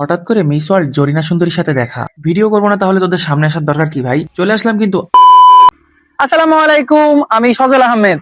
হঠাৎ করে miss world Zarina সুন্দরীর সাথে দেখা। ভিডিও করব না তাহলে তোদের সামনে আসার দরকার কি ভাই? চলে আসলাম কিন্তু আসসালামু আলাইকুম, আমি সজল আহমেদ।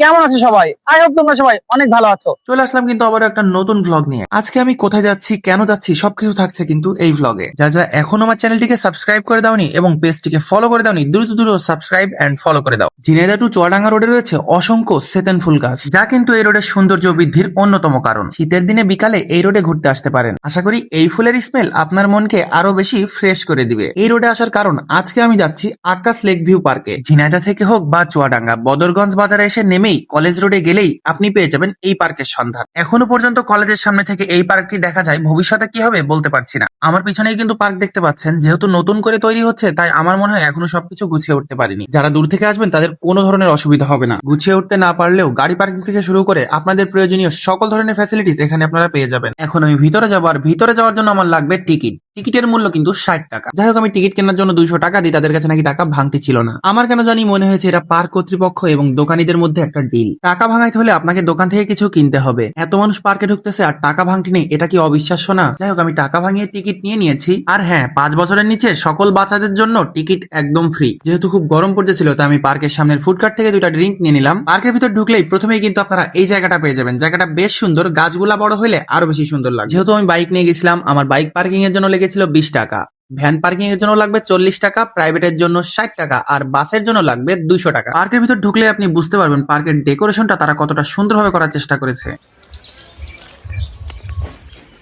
কেমন আছো সবাই? আই হোপ তোমরা সবাই অনেক ভালো আছো। চলে আসলাম কিন্তু আবার একটা নতুন ভ্লগ নিয়ে। আজকে আমি কোথায় যাচ্ছি, কেন যাচ্ছি, সবকিছু থাকছে কিন্তু এই ভ্লগে যা যা এখন আমার চ্যানেলটিকে সাবস্ক্রাইব করে দাওনি এবং পেজটিকে ফলো করে দাওনি, দ্রুত দ্রুত সাবস্ক্রাইব এন্ড ফলো করে দাও। ঝিনাইদা টু চুয়াডাঙ্গা রোডে রয়েছে অসংখ্য সেতেন ফুল গাছ, যা কিন্তু এই রোডের সৌন্দর্য বৃদ্ধির অন্যতম কারণ। শীতের দিনে বিকালে এই রোডে ঘুরতে আসতে পারেন। আশা করি এই ফুলের স্মেল আপনার মনকে আরও বেশি ফ্রেশ করে দিবে। এই রোডে আসার কারণ আজকে আমি যাচ্ছি আকাশ লেক ভিউ পার্কে ঝিনাইদা থেকে হোক বা চুয়াডাঙ্গা, বদরগঞ্জ বাজারে এসে নেমেই কলেজ রোডে গেলেই আপনি পেয়ে যাবেন এই পার্কের সন্ধান। এখনও পর্যন্ত কলেজের সামনে থেকে এই পার্কটি দেখা যায়, ভবিষ্যতে কি হবে বলতে পারছি না। আমার পিছনেই কিন্তু পার্ক দেখতে পাচ্ছেন, যেহেতু নতুন করে তৈরি হচ্ছে, তাই আমার মনে হয় এখনও সবকিছু গুছিয়ে উঠতে পারিনি। যারা দূর থেকে আসবেন, তাদের কোনো ধরনের অসুবিধা হবে না। গুছিয়ে উঠতে না পারলেও গাড়ি পার্কিং থেকে শুরু করে আপনাদের প্রয়োজনীয় সকল ধরনের ফ্যাসিলিটিস এখানে আপনারা পেয়ে যাবেন। এখন আমি ভিতরে যাব, আর ভিতরে যাওয়ার জন্য আমার লাগবে টিকিট টিকিটের মূল্য কিন্তু ষাট টাকা। যাই হোক, আমি টিকিট কেনার জন্য দুইশো টাকা দিই, তাদের কাছে নাকি টাকা ভাঙতি ছিল না। আমার কেন জানি মনে হয়েছে এটা পার্ক কর্তৃপক্ষ এবং দোকানিদের মধ্যে একটা ডিল টাকা ভাঙাইতে হলে আপনাকে দোকান থেকে কিছু কিনতে হবে। এত মানুষ পার্কে ঢুকতেছে আর টাকা ভাঙটি নেই, এটা কি অবিশ্বাস্য না? যাই হোক, আমি টাকা ভাঙিয়ে টিকিট নিয়ে নিয়েছি। আর হ্যাঁ পাঁচ বছরের নিচে সকল বাচ্চাদের জন্য টিকিট একদম ফ্রি যেহেতু খুব গরম পড়তেছিল, তাই আমি পার্কের সামনের ফুডকার্ট থেকে দুইটা ড্রিঙ্ক নিয়ে নিলাম। পার্কের ভিতর ঢুকলেই প্রথমেই কিন্তু আপনারা এই জায়গাটা পেয়ে যাবেন। জায়গাটা বেশ সুন্দর, গাছগুলা বড় হলে আরও বেশি সুন্দর লাগে যেহেতু আমি বাইক নিয়ে গেছিলাম, আমার বাইক পার্কিং এর জন্য লেগেছিল বিশ টাকা। ভ্যান পার্কিং এর জন্য লাগবে চল্লিশ টাকা, প্রাইভেটের জন্য ষাট টাকা, আর বাসের জন্য লাগবে দুইশো টাকা। পার্কের ভিতর ঢুকলে আপনি বুঝতে পারবেন পার্কের ডেকোরেশনটা তারা কতটা সুন্দরভাবে করার চেষ্টা করেছে।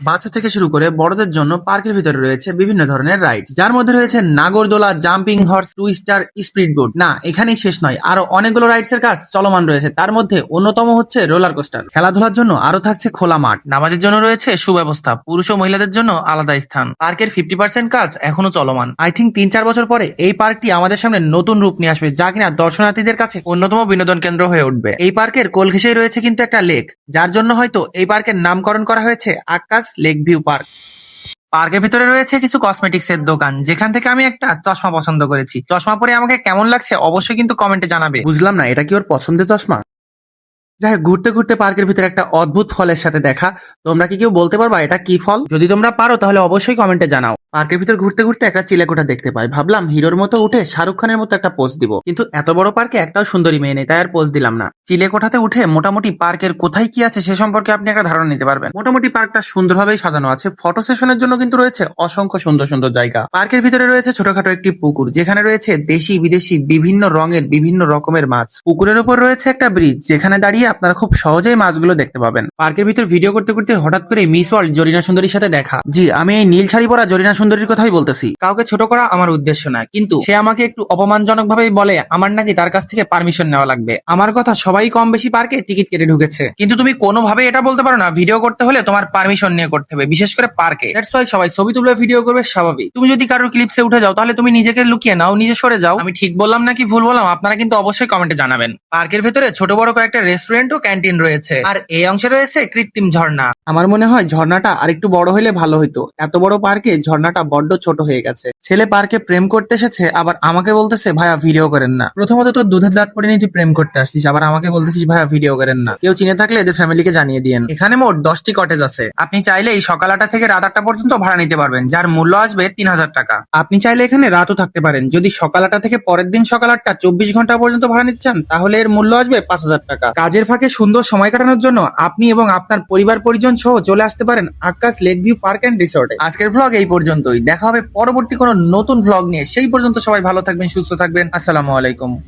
বাচ্চা থেকে শুরু করে বড়দের জন্য পার্কের ভিতরে রয়েছে বিভিন্ন ধরনের রাইড যার মধ্যে রয়েছে নাগরদোলা, jumping horse twister speed boat. না, এখানেই শেষ নয়। আরও অনেকগুলো রাইডস এর কাজ চলমান রয়েছে। তার মধ্যে অন্যতম হচ্ছে রোলার কোস্টার। খেলাধুলার জন্য আরও থাকছে খোলা মাঠ। নামাজের জন্য রয়েছে সুব্যবস্থা। পুরুষ ও মহিলাদের জন্য আলাদা স্থান। পার্কের ফিফটি পার্সেন্ট কাজ এখনও চলমান। আই থিঙ্ক তিন চার বছর পরে এই পার্কটি আমাদের সামনে নতুন রূপ নিয়ে আসবে, যা কিনা দর্শনার্থীদের কাছে অন্যতম বিনোদন কেন্দ্র হয়ে উঠবে। এই পার্কের কোল ঘেঁষেই রয়েছে কিন্তু একটা লেক, যার জন্য হয়তো এই পার্কের নামকরণ করা হয়েছে আকাশ লেক ভিউ পার্ক পার্কের ভিতরে রয়েছে কিছু কসমেটিক্স এর দোকান। যেখান থেকে আমি একটা চশমা পছন্দ করেছি। চশমা পরে আমাকে কেমন লাগছে অবশ্যই কিন্তু কমেন্টে জানাবে। বুঝলাম না, এটা কি ওর পছন্দের চশমা? যাই হোক, ঘুরতে ঘুরতে পার্কের ভিতরে একটা অদ্ভুত ফলের সাথে দেখা। তোমরা কি কেউ বলতে পারবা এটা কি ফল? যদি তোমরা পারো তাহলে অবশ্যই কমেন্টে জানাও। পার্কের ভিতর ঘুরতে ঘুরতে একটা চিলেকোঠা দেখতে পাই। ভাবলাম হিরোর মতো উঠে শাহরুখ খানের মতো একটা পোস্ট দিব। কিন্তু এত বড় পার্কে একটাও সুন্দরী মেয়ে নেই তাই আর পোস্ট দিলাম না। চিলেকোঠাতে উঠে মোটামুটি পার্কের কোথায় কি আছে সে সম্পর্কে আপনি একটা ধারণা নিতে পারবেন। মোটামুটি পার্কটা সুন্দরভাবেই সাজানো আছে। ফটো সেশনের জন্য কিন্তু রয়েছে অসংখ্য সুন্দর সুন্দর জায়গা। পার্কের ভিতরে রয়েছে ছোটখাটো একটি পুকুর যেখানে রয়েছে দেশি বিদেশি বিভিন্ন রঙের বিভিন্ন রকমের মাছ। পুকুরের উপর রয়েছে একটা ব্রিজ যেখানে দাঁড়িয়ে আপনারা খুব সহজেই মাছগুলো দেখতে পাবেন। পার্কের ভিতর ভিডিও করতে করতে হঠাৎ করে মিস ওয়ার্ল্ড জরিনা সুন্দরীর সাথে দেখা। জি আমি এই নীল শাড়ি পরা জরিনা সুন্দরীর কথাই বলতেছি। কাউকে ছোট করা আমার উদ্দেশ্য না কিন্তু সে আমাকে একটু অপমানজনক ভাবে বলে আমার নাকি তার কাছ থেকে পারমিশন নেওয়া লাগবে। আমার কথা সবাই কম বেশি পার্কে টিকিট কেটে ঢুকেছে। কিন্তু তুমি কোনোভাবে এটা বলতে পারো না ভিডিও করতে হলে তোমার পারমিশন নিয়ে করতে হবে বিশেষ করে পার্কে। দ্যাটস ওয়াই সবাই ছবি তুলে ভিডিও করবে স্বাভাবিক। তুমি যদি কারোর ক্লিপসে উঠে যাও তাহলে তুমি নিজেকে লুকিয়ে নাও নিজে সরে যাও। আমি ঠিক বললাম নাকি ভুল বললাম আপনারা কিন্তু অবশ্যই কমেন্টে জানাবেন। পার্কের ভেতরে ছোট বড় কয়েকটা রেস্টুরেন্ট ও ক্যান্টিন রয়েছে। আর এই অংশে রয়েছে কৃত্রিম ঝর্ণা। আমার মনে হয় ঝর্ণাটা আরেকটু বড় হলে ভালো হতো এত বড় পার্কে ঝর্ণাটা বড্ড ছোট হয়ে গেছে। ছেলে পার্কে প্রেম করতে এসেছে, আবার আমাকে বলতেছে, ভাইয়া ভিডিও করেন না। প্রথমত তোর দুধের দাঁত পড়ে নিয়ে তুই প্রেম করতে আসছিস, আবার আমাকে বলতেছিস, ভাইয়া ভিডিও করেন না। কেউ চিনে থাকলে এদের ফ্যামিলিকে জানিয়ে দিয়েন। এখানে মোট দশটি কটেজ আছে। আপনি চাইলেই সকাল আটটা থেকে রাত আটটা পর্যন্ত ভাড়া নিতে পারবেন, যার মূল্য আসবে তিন হাজার টাকা। আপনি চাইলে এখানে রাতও থাকতে পারেন। যদি সকাল আটটা থেকে পরের দিন সকাল আটটা চব্বিশ ঘণ্টা পর্যন্ত ভাড়া নিতে চান, তাহলে এর মূল্য আসবে পাঁচ হাজার টাকা। কাজের ফাঁকে সুন্দর সময় কাটানোর জন্য আপনি এবং আপনার পরিবার পরিজন সহ চলে আসতে পারেন Akash lake view park and রিসোর্টে। আজকের ভ্লগ এই পর্যন্তই। দেখা হবে পরবর্তী কোনো নতুন ভ্লগ নিয়ে। সেই পর্যন্ত সবাই ভালো থাকবেন সুস্থ থাকবেন। আসসালামু আলাইকুম।